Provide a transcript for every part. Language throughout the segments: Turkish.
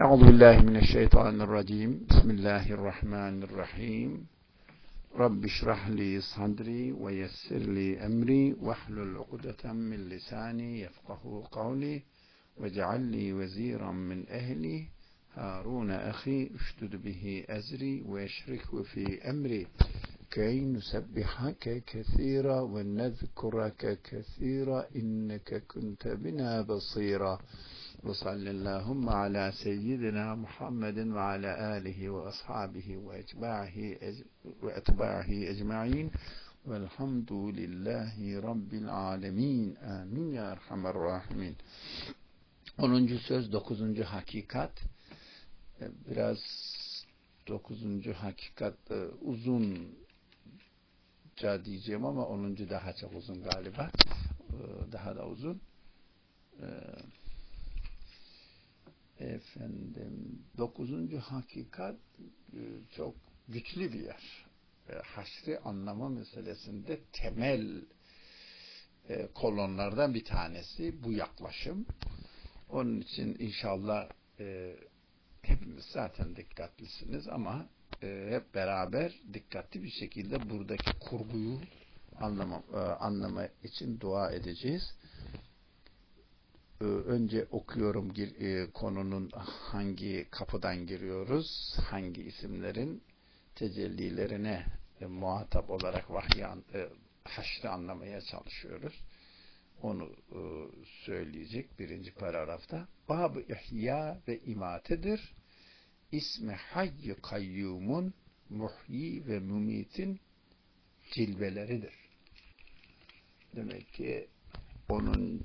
أعوذ بالله من الشيطان الرجيم. بسم الله الرحمن الرحيم. رب اشرح لي صدري ويسر لي أمري واحلل عقدة من لساني يفقه قولي واجعل لي وزيرا من أهلي. هارون أخي اشتد به أزري ويشركه في أمري. كي نسبحك كثيرا ونذكرك كثيرا إنك كنت بنا بصيرا. وصل اللهم على سيدنا محمد وعلى آله وأصحابه وأتباعه وأتباعه أجمعين والحمد لله رب العالمين آمين يا أرحم الراحمين 10. söz 9. hakikat biraz 9. hakikat uzunca diyeceğim ama 10. daha çok uzun galiba daha da uzun efendim dokuzuncu hakikat çok güçlü bir yer. Haşri anlama meselesinde temel kolonlardan bir tanesi bu yaklaşım. Onun için inşallah hepimiz zaten dikkatlisiniz ama hep beraber dikkatli bir şekilde buradaki kurguyu anlama, anlama için dua edeceğiz önce okuyorum konunun hangi kapıdan giriyoruz, hangi isimlerin tecellilerine muhatap olarak vahyan haşrı anlamaya çalışıyoruz. Onu söyleyecek birinci paragrafta. Bab-ı ihya ve imatedir. İsmi hayy kayyumun muhyi ve mumitin cilveleridir. Demek ki onun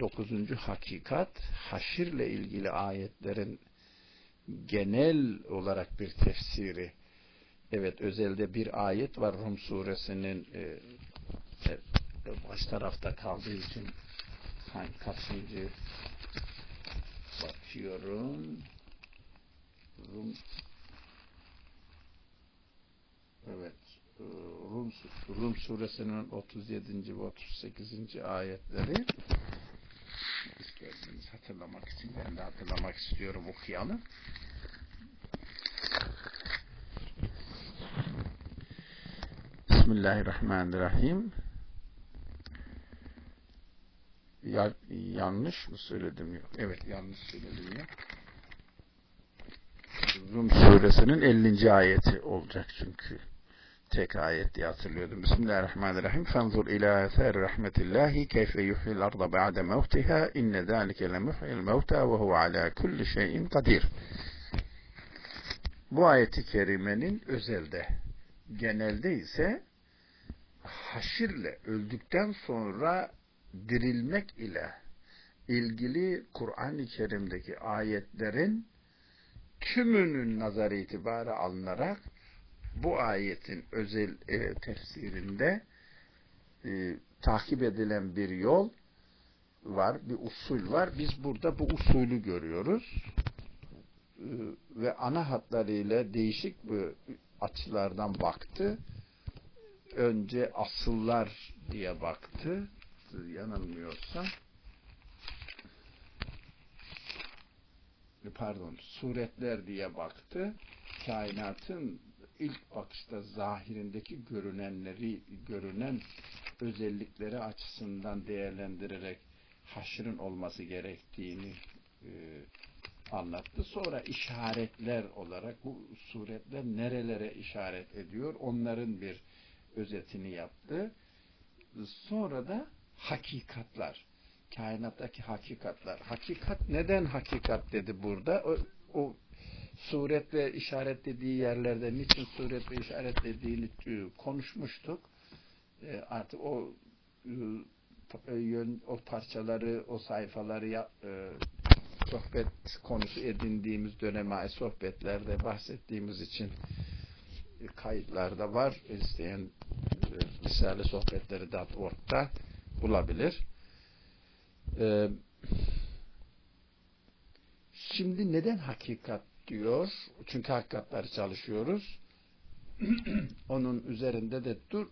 dokuzuncu hakikat haşirle ilgili ayetlerin genel olarak bir tefsiri. Evet özelde bir ayet var Rum suresinin e, baş tarafta kaldığı için hangi kaçıncı bakıyorum Rum evet Rum, Rum suresinin 37. ve 38. ayetleri isterseniz hatırlamak için ben de hatırlamak istiyorum okuyalım. Bismillahirrahmanirrahim. Ya, yanlış mı söyledim? Yok. Evet yanlış söyledim ya. Rum suresinin 50. ayeti olacak çünkü tek ayet diye hatırlıyordum. Bismillahirrahmanirrahim. Fenzur ila eser rahmetillahi keyfe yuhyil arda ba'de mevtiha inne zâlike lemuhyil mevta ve huve ala kulli şeyin kadir. Bu ayeti kerimenin özelde, genelde ise haşirle öldükten sonra dirilmek ile ilgili Kur'an-ı Kerim'deki ayetlerin tümünün nazarı itibarı alınarak bu ayetin özel e, tefsirinde e, takip edilen bir yol var, bir usul var. Biz burada bu usulü görüyoruz. E, ve ana hatlarıyla değişik bir açılardan baktı. Önce asıllar diye baktı. Yanılmıyorsam. Pardon, suretler diye baktı. Kainatın ilk bakışta zahirindeki görünenleri, görünen özellikleri açısından değerlendirerek haşrın olması gerektiğini e, anlattı. Sonra işaretler olarak bu suretler nerelere işaret ediyor onların bir özetini yaptı. Sonra da hakikatlar, kainattaki hakikatlar. Hakikat neden hakikat dedi burada? O, o suretle işaretlediği yerlerde niçin suretle işaretlediğini konuşmuştuk. Artık o o parçaları, o sayfaları sohbet konusu edindiğimiz döneme sohbetlerde bahsettiğimiz için kayıtlarda var. İsteyen Risale sohbetleri .org'da bulabilir. Şimdi neden hakikat diyor? Çünkü hakikatları çalışıyoruz. Onun üzerinde de dur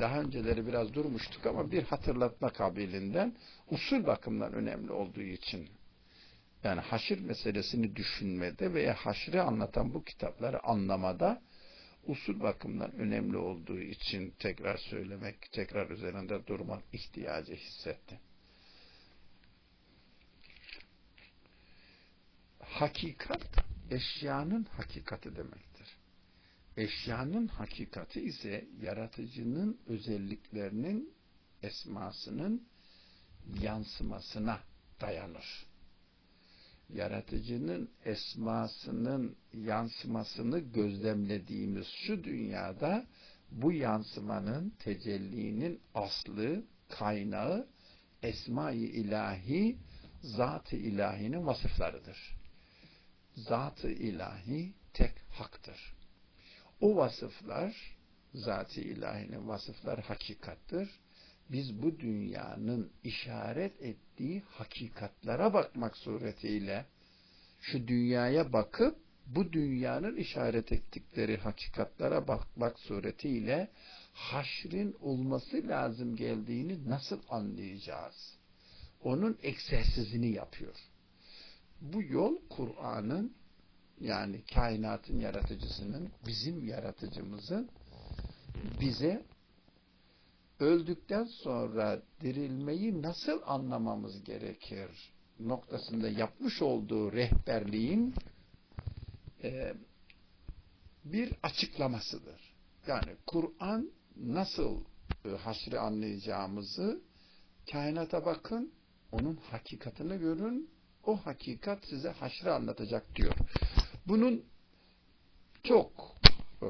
daha önceleri biraz durmuştuk ama bir hatırlatma kabilinden usul bakımından önemli olduğu için yani haşir meselesini düşünmede veya haşri anlatan bu kitapları anlamada usul bakımından önemli olduğu için tekrar söylemek, tekrar üzerinde durmak ihtiyacı hissettim. Hakikat, eşyanın hakikati demektir. Eşyanın hakikati ise yaratıcının özelliklerinin esmasının yansımasına dayanır. Yaratıcının esmasının yansımasını gözlemlediğimiz şu dünyada bu yansımanın, tecellinin aslı, kaynağı esma-i ilahi, zat-ı ilahinin vasıflarıdır. Zat-ı ilahi tek haktır. O vasıflar, zat-ı ilahinin vasıflar hakikattır biz bu dünyanın işaret ettiği hakikatlere bakmak suretiyle şu dünyaya bakıp bu dünyanın işaret ettikleri hakikatlere bakmak suretiyle haşrin olması lazım geldiğini nasıl anlayacağız? Onun egzersizini yapıyor. Bu yol Kur'an'ın yani kainatın yaratıcısının, bizim yaratıcımızın bize öldükten sonra dirilmeyi nasıl anlamamız gerekir noktasında yapmış olduğu rehberliğin e, bir açıklamasıdır. Yani Kur'an nasıl e, haşri anlayacağımızı kainata bakın, onun hakikatini görün, o hakikat size haşrı anlatacak diyor. Bunun çok e,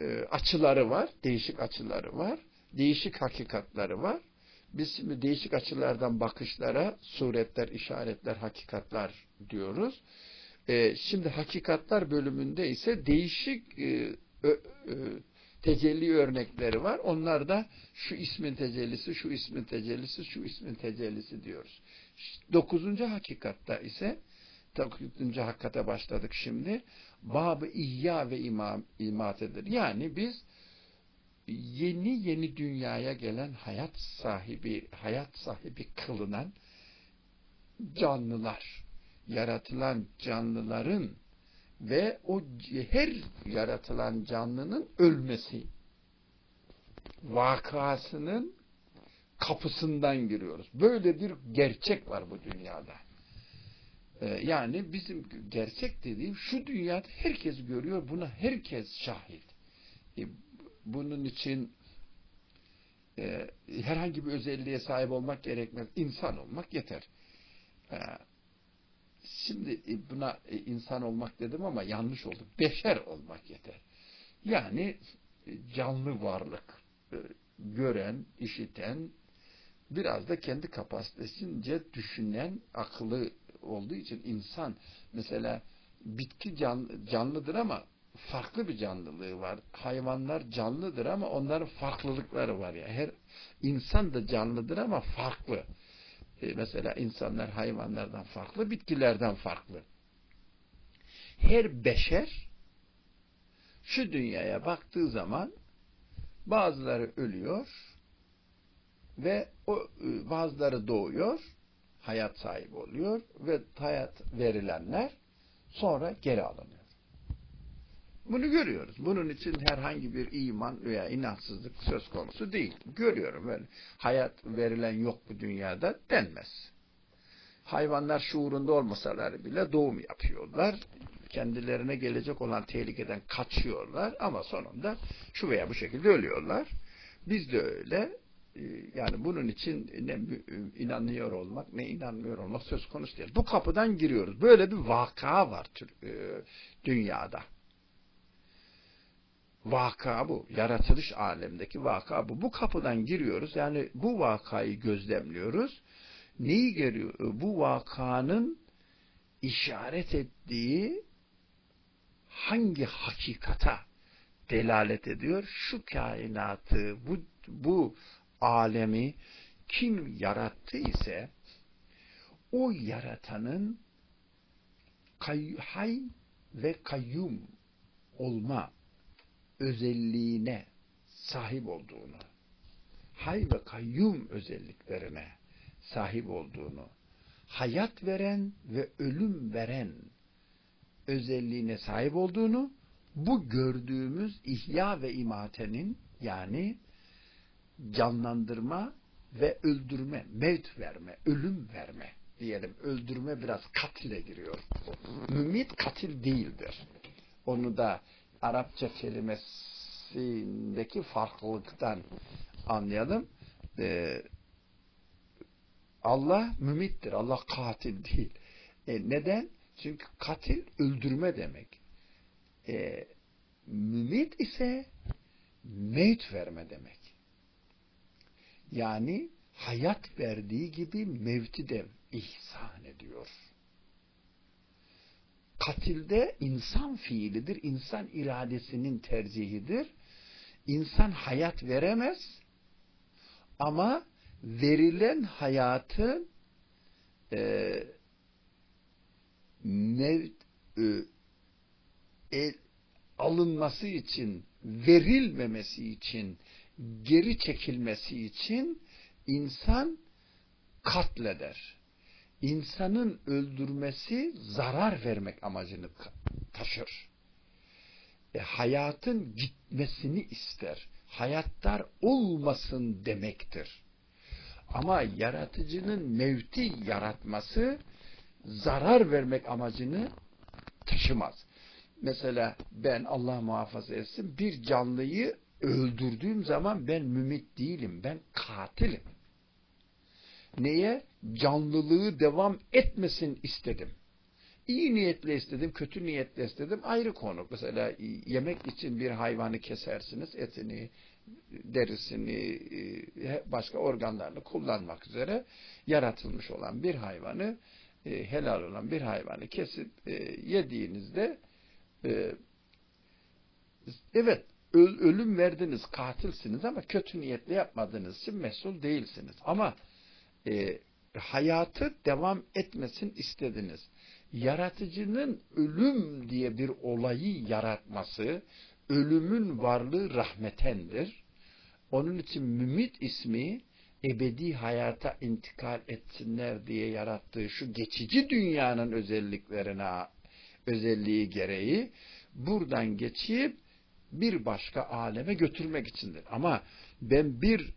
e, açıları var, değişik açıları var, değişik hakikatları var. Biz şimdi değişik açılardan bakışlara suretler, işaretler, hakikatlar diyoruz. E, şimdi hakikatlar bölümünde ise değişik e, ö, e, tecelli örnekleri var. Onlar da şu ismin tecellisi, şu ismin tecellisi, şu ismin tecellisi diyoruz. Dokuzuncu hakikatta ise dokuzuncu hakikate başladık şimdi. Babı ihya ve imam, imatedir. Yani biz yeni yeni dünyaya gelen hayat sahibi, hayat sahibi kılınan canlılar, yaratılan canlıların ve o her yaratılan canlının ölmesi vakasının kapısından giriyoruz. Böyle bir gerçek var bu dünyada. Ee, yani bizim gerçek dediğim şu dünyada herkes görüyor, buna herkes şahit. E, bunun için e, herhangi bir özelliğe sahip olmak gerekmez. İnsan olmak yeter. E, şimdi e, buna e, insan olmak dedim ama yanlış oldu. Beşer olmak yeter. Yani e, canlı varlık. Gören, işiten, biraz da kendi kapasitesince düşünen, akıllı olduğu için insan mesela bitki can, canlıdır ama farklı bir canlılığı var. Hayvanlar canlıdır ama onların farklılıkları var ya. Her insan da canlıdır ama farklı. E, mesela insanlar hayvanlardan farklı, bitkilerden farklı. Her beşer şu dünyaya baktığı zaman bazıları ölüyor ve o e, bazıları doğuyor hayat sahibi oluyor ve hayat verilenler sonra geri alınıyor. Bunu görüyoruz. Bunun için herhangi bir iman veya inançsızlık söz konusu değil. Görüyorum böyle. Hayat verilen yok bu dünyada denmez. Hayvanlar şuurunda olmasalar bile doğum yapıyorlar. Kendilerine gelecek olan tehlikeden kaçıyorlar ama sonunda şu veya bu şekilde ölüyorlar. Biz de öyle ee, yani bunun için ne inanıyor olmak ne inanmıyor olmak söz konusu değil. Bu kapıdan giriyoruz. Böyle bir vaka var e, dünyada. Vaka bu. Yaratılış alemdeki vaka bu. Bu kapıdan giriyoruz. Yani bu vakayı gözlemliyoruz. Neyi görüyor? Bu vakanın işaret ettiği hangi hakikata delalet ediyor? Şu kainatı, bu, bu alemi kim yarattı ise o yaratanın hay ve kayyum olma özelliğine sahip olduğunu, hay ve kayyum özelliklerine sahip olduğunu, hayat veren ve ölüm veren özelliğine sahip olduğunu, bu gördüğümüz ihya ve imatenin yani canlandırma ve öldürme, mevt verme, ölüm verme diyelim. Öldürme biraz katile giriyor. Mümit katil değildir. Onu da Arapça kelimesindeki farklılıktan anlayalım. Ee, Allah mümittir. Allah katil değil. E, neden? Çünkü katil öldürme demek. E, mümit ise mevt verme demek. Yani hayat verdiği gibi mevti de ihsan ediyor. Katilde insan fiilidir, insan iradesinin tercihidir. İnsan hayat veremez ama verilen hayatın e, mev, e, el, alınması için, verilmemesi için, geri çekilmesi için insan katleder. İnsanın öldürmesi zarar vermek amacını taşır. E, hayatın gitmesini ister. Hayatlar olmasın demektir. Ama yaratıcının mevti yaratması zarar vermek amacını taşımaz. Mesela ben Allah muhafaza etsin bir canlıyı öldürdüğüm zaman ben mümit değilim. Ben katilim. Neye? Canlılığı devam etmesin istedim. İyi niyetle istedim, kötü niyetle istedim. Ayrı konu. Mesela yemek için bir hayvanı kesersiniz, etini, derisini, e, başka organlarını kullanmak üzere yaratılmış olan bir hayvanı, e, helal olan bir hayvanı kesip e, yediğinizde evet ölüm verdiniz, katilsiniz ama kötü niyetle yapmadığınız için mesul değilsiniz. Ama hayatı devam etmesin istediniz. Yaratıcının ölüm diye bir olayı yaratması, ölümün varlığı rahmetendir. Onun için mümit ismi ebedi hayata intikal etsinler diye yarattığı şu geçici dünyanın özelliklerine özelliği gereği buradan geçip bir başka aleme götürmek içindir. Ama ben bir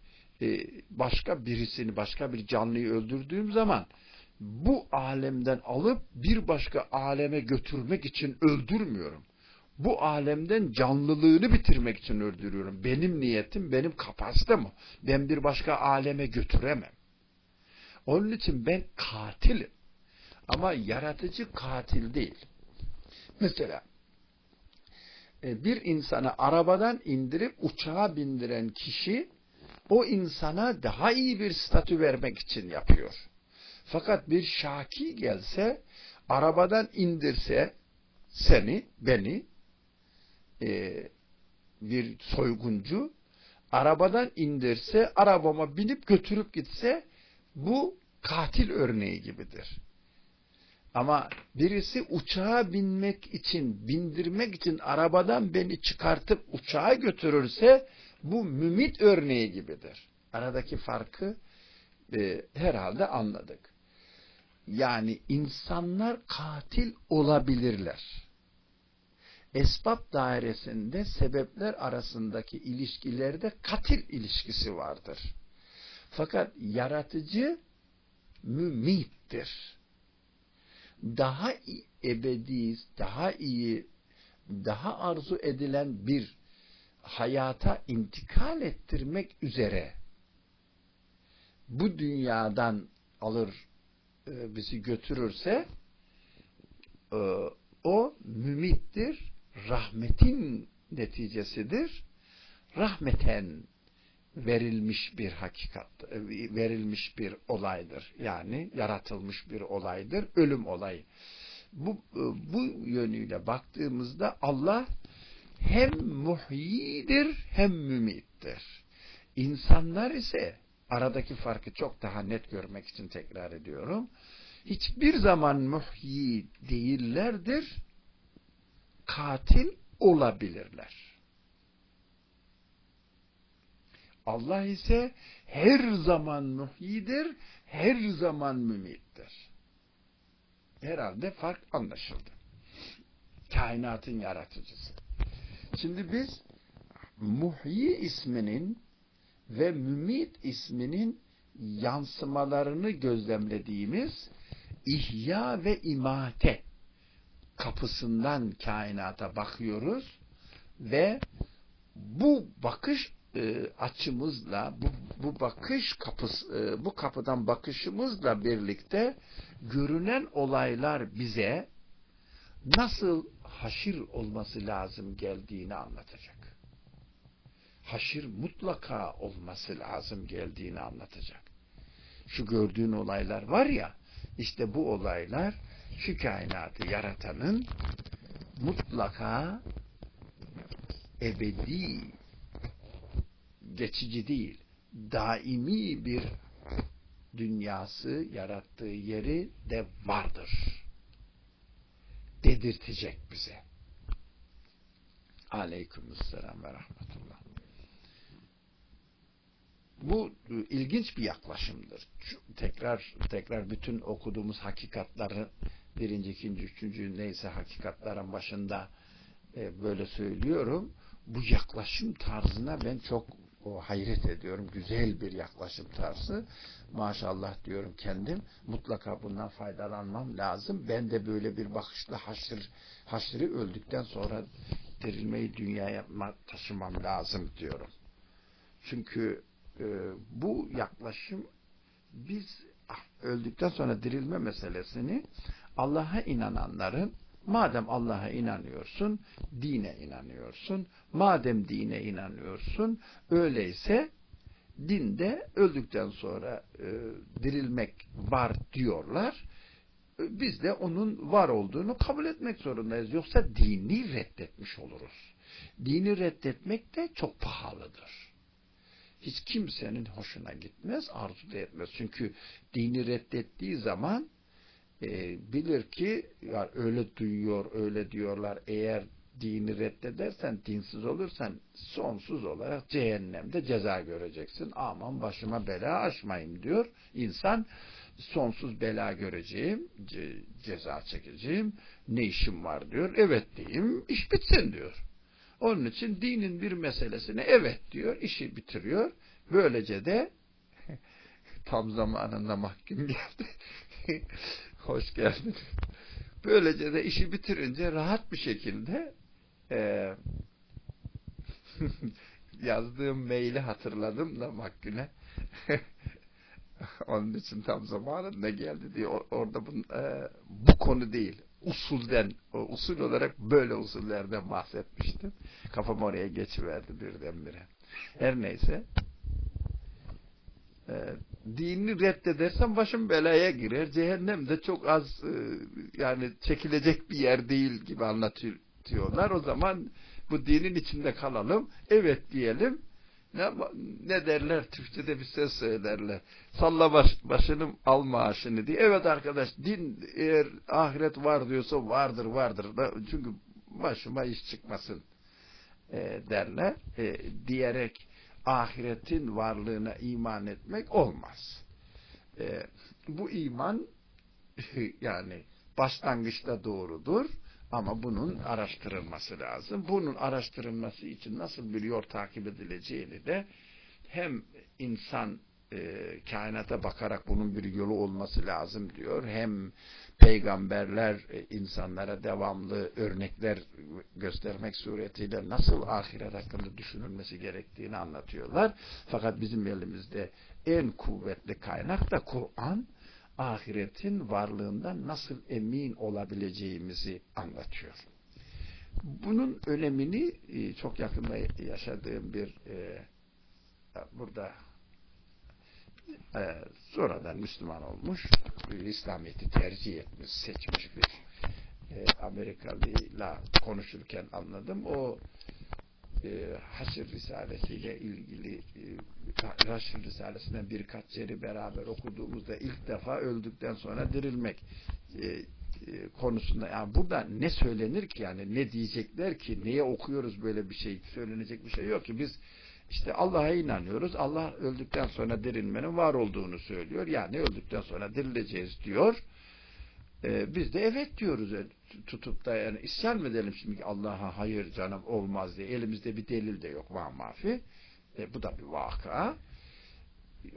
başka birisini, başka bir canlıyı öldürdüğüm zaman bu alemden alıp bir başka aleme götürmek için öldürmüyorum bu alemden canlılığını bitirmek için öldürüyorum. Benim niyetim, benim kapasitem o. Ben bir başka aleme götüremem. Onun için ben katilim. Ama yaratıcı katil değil. Mesela e, bir insana arabadan indirip uçağa bindiren kişi o insana daha iyi bir statü vermek için yapıyor. Fakat bir şaki gelse arabadan indirse seni, beni e, bir soyguncu arabadan indirse, arabama binip götürüp gitse bu katil örneği gibidir. Ama birisi uçağa binmek için, bindirmek için arabadan beni çıkartıp uçağa götürürse bu mümit örneği gibidir. Aradaki farkı e, herhalde anladık. Yani insanlar katil olabilirler esbab dairesinde sebepler arasındaki ilişkilerde katil ilişkisi vardır. Fakat yaratıcı mümittir. Daha ebedi, daha iyi, daha arzu edilen bir hayata intikal ettirmek üzere bu dünyadan alır e, bizi götürürse e, o mümittir rahmetin neticesidir. Rahmeten verilmiş bir hakikat, verilmiş bir olaydır. Yani yaratılmış bir olaydır. Ölüm olayı. Bu, bu yönüyle baktığımızda Allah hem muhyidir hem mümittir. İnsanlar ise aradaki farkı çok daha net görmek için tekrar ediyorum. Hiçbir zaman muhyi değillerdir katil olabilirler. Allah ise her zaman muhyidir, her zaman mümittir. Herhalde fark anlaşıldı. Kainatın yaratıcısı. Şimdi biz Muhyi isminin ve Mümit isminin yansımalarını gözlemlediğimiz ihya ve imate kapısından kainata bakıyoruz ve bu bakış e, açımızla bu, bu bakış kapısı e, bu kapıdan bakışımızla birlikte görünen olaylar bize nasıl haşir olması lazım geldiğini anlatacak. Haşir mutlaka olması lazım geldiğini anlatacak. Şu gördüğün olaylar var ya, işte bu olaylar şu kainatı yaratanın mutlaka ebedi, geçici değil, daimi bir dünyası yarattığı yeri de vardır. Dedirtecek bize. Aleykümselam ve rahmetullah. Bu ilginç bir yaklaşımdır. Tekrar tekrar bütün okuduğumuz hakikatları birinci, ikinci, üçüncü neyse hakikatların başında e, böyle söylüyorum. Bu yaklaşım tarzına ben çok o hayret ediyorum. Güzel bir yaklaşım tarzı. Maşallah diyorum kendim. Mutlaka bundan faydalanmam lazım. Ben de böyle bir bakışla haşır, haşırı öldükten sonra dirilmeyi dünyaya taşımam lazım diyorum. Çünkü e, bu yaklaşım biz öldükten sonra dirilme meselesini Allah'a inananların madem Allah'a inanıyorsun, dine inanıyorsun, madem dine inanıyorsun, öyleyse dinde öldükten sonra e, dirilmek var diyorlar. E, biz de onun var olduğunu kabul etmek zorundayız. Yoksa dini reddetmiş oluruz. Dini reddetmek de çok pahalıdır hiç kimsenin hoşuna gitmez, arzu da etmez. Çünkü dini reddettiği zaman e, bilir ki ya öyle duyuyor, öyle diyorlar. Eğer dini reddedersen, dinsiz olursan sonsuz olarak cehennemde ceza göreceksin. Aman başıma bela açmayayım diyor. İnsan sonsuz bela göreceğim, ce ceza çekeceğim, ne işim var diyor. Evet diyeyim, iş bitsin diyor. Onun için dinin bir meselesine evet diyor, işi bitiriyor. Böylece de tam zamanında mahkum geldi. Hoş geldin. Böylece de işi bitirince rahat bir şekilde e, yazdığım maili hatırladım da mahküne. Onun için tam zamanında geldi diye orada bu, e, bu konu değil usulden, usul olarak böyle usullerden bahsetmiştim. Kafam oraya geçiverdi birdenbire. Her neyse dinini reddedersen başım belaya girer. Cehennem de çok az e, yani çekilecek bir yer değil gibi anlatıyorlar. O zaman bu dinin içinde kalalım. Evet diyelim. Ne, ne derler? Türkçe'de bir söz söylerler. Salla baş, başını al maaşını diye. Evet arkadaş din eğer ahiret var diyorsa vardır vardır. Çünkü başıma iş çıkmasın e, derler. E, diyerek ahiretin varlığına iman etmek olmaz. E, bu iman yani başlangıçta doğrudur ama bunun araştırılması lazım. Bunun araştırılması için nasıl bir yol takip edileceğini de hem insan e, kainata bakarak bunun bir yolu olması lazım diyor. Hem peygamberler e, insanlara devamlı örnekler göstermek suretiyle nasıl ahiret hakkında düşünülmesi gerektiğini anlatıyorlar. Fakat bizim elimizde en kuvvetli kaynak da Kur'an ahiretin varlığından nasıl emin olabileceğimizi anlatıyor. Bunun önemini e, çok yakında yaşadığım bir e, burada e, sonradan Müslüman olmuş, İslamiyet'i tercih etmiş, seçmiş bir Amerikalıyla konuşurken anladım. O e, Haşr Risalesiyle ilgili e, Haşr Risalesinden birkaç yeri beraber okuduğumuzda ilk defa öldükten sonra dirilmek e, e, konusunda yani burada ne söylenir ki? Yani ne diyecekler ki? Neye okuyoruz böyle bir şey? Söylenecek bir şey yok ki. Biz İşte Allah'a inanıyoruz. Allah öldükten sonra dirilmenin var olduğunu söylüyor. Yani öldükten sonra dirileceğiz diyor. Ee, biz de evet diyoruz. Yani tutup da yani isyan mı edelim şimdi Allah'a hayır canım olmaz diye. Elimizde bir delil de yok. Var mafi. E, bu da bir vaka.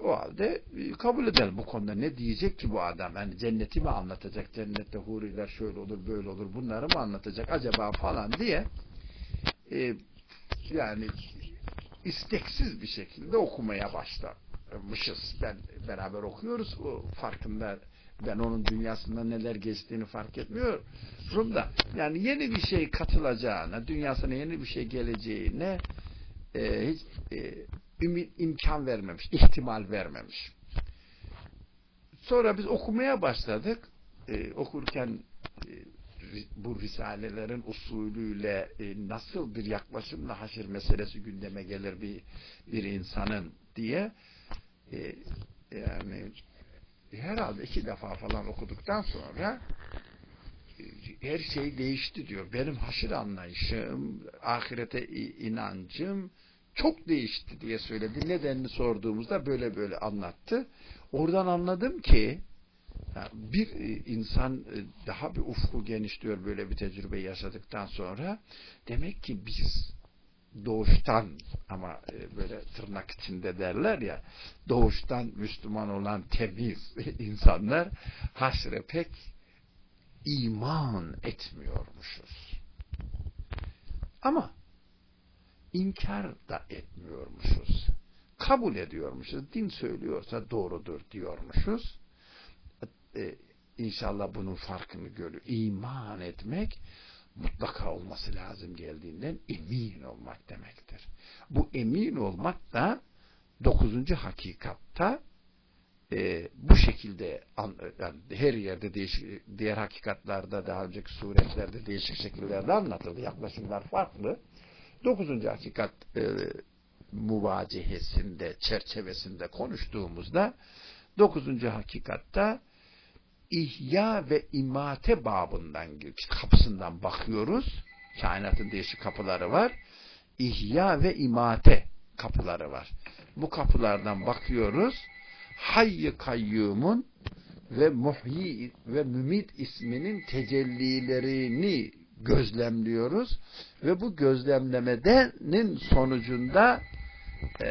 O halde e, kabul edelim bu konuda. Ne diyecek ki bu adam? Yani cenneti mi anlatacak? Cennette huriler şöyle olur, böyle olur. Bunları mı anlatacak acaba falan diye e, yani isteksiz bir şekilde okumaya başlamışız. Ben beraber okuyoruz. O farkında ben onun dünyasında neler geçtiğini fark etmiyorum da yani yeni bir şey katılacağına, dünyasına yeni bir şey geleceğine e, hiç e, ümit, imkan vermemiş, ihtimal vermemiş. Sonra biz okumaya başladık. E, okurken e, bu risalelerin usulüyle e, nasıl bir yaklaşımla haşir meselesi gündeme gelir bir bir insanın diye e, yani herhalde iki defa falan okuduktan sonra e, her şey değişti diyor. Benim haşir anlayışım, ahirete inancım çok değişti diye söyledi. Nedenini sorduğumuzda böyle böyle anlattı. Oradan anladım ki bir insan daha bir ufku genişliyor böyle bir tecrübe yaşadıktan sonra. Demek ki biz doğuştan ama böyle tırnak içinde derler ya doğuştan Müslüman olan temiz insanlar haşre pek iman etmiyormuşuz. Ama inkar da etmiyormuşuz. Kabul ediyormuşuz. Din söylüyorsa doğrudur diyormuşuz. Ee, inşallah bunun farkını görüyor. İman etmek mutlaka olması lazım geldiğinden emin olmak demektir. Bu emin olmak da dokuzuncu hakikatta e, bu şekilde yani her yerde değişik, diğer hakikatlarda daha önceki suretlerde değişik şekillerde anlatıldı. Yaklaşımlar farklı. Dokuzuncu hakikat e, muvacihesinde, çerçevesinde konuştuğumuzda dokuzuncu hakikatta ihya ve imate babından kapısından bakıyoruz. Kainatın değişik kapıları var. İhya ve imate kapıları var. Bu kapılardan bakıyoruz. Hayy kayyumun ve muhyi ve mümit isminin tecellilerini gözlemliyoruz ve bu gözlemlemenin sonucunda e,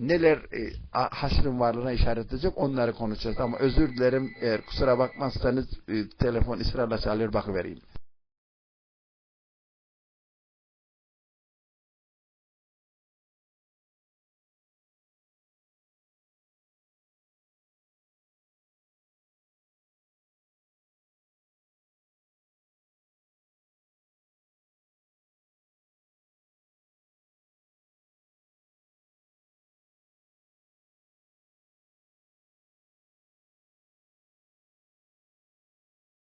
neler e, haşrın varlığına işaret edecek onları konuşacağız ama özür dilerim eğer kusura bakmazsanız e, telefon ısrarla çalıyor bakıvereyim.